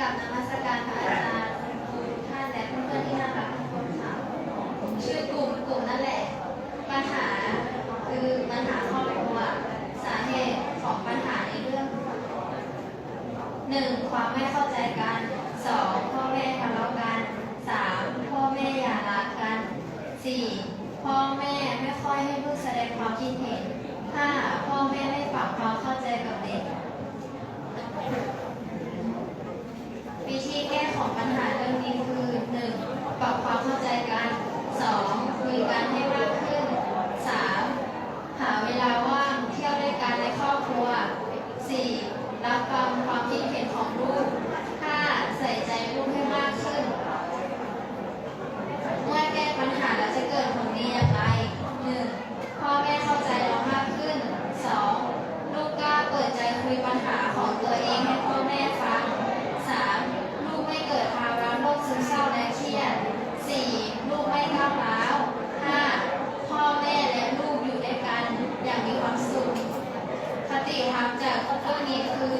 กับนมัสการพระอาจารย์คุณครูทุกท่านและเพื่อนๆที่น่ารักทุกคนค่ะชื่อกลุ่มกลุ่มนั่นแหละ ปัญหาคือปัญหาครอบครัวสาเหตุของปัญหาในเรื่องหนึ่งความไม่เข้าใจกันสองพ่อแม่ทะเลาะกันสามพ่อแม่อย่ารักกันสี่พ่อแม่ไม่ค่อยให้ลูกแสดงความคิดเห็นห้าพ่อแม่ไม่ปรับความเข้าใจกับเด็ก วิ ธีแก้ของปัญหาเรื่องนี้คือ 1. ปรับความเข้าใจกัน 2. คุยกันให้มากขึ้น 3. หาเวลาว่างเที่ยวด้วยกันในครอบครัว 4. รับฟังความคิดเห็นของลูก 5. ใส่ใจลูกให้มากขึ้น เมื่อแก้ปัญหาแล้วจะเกิดผลดีอย่างไร 1. พ่อแม่เข้าใจเรามากขึ้น 2. ลูกกล้าเปิดใจคุยปัญหาของตัวเองให้พ่อแม่ฟัง 3. ลูกไม่เกิดภาวะโรคซึมเศร้าและเครียด 4. ลูกไม่ก้าวร้าว 5. พ่อแม่และลูกอยู่ด้วยกันอย่างมีความสุข ค ติครับจากเรื่องนี้คือ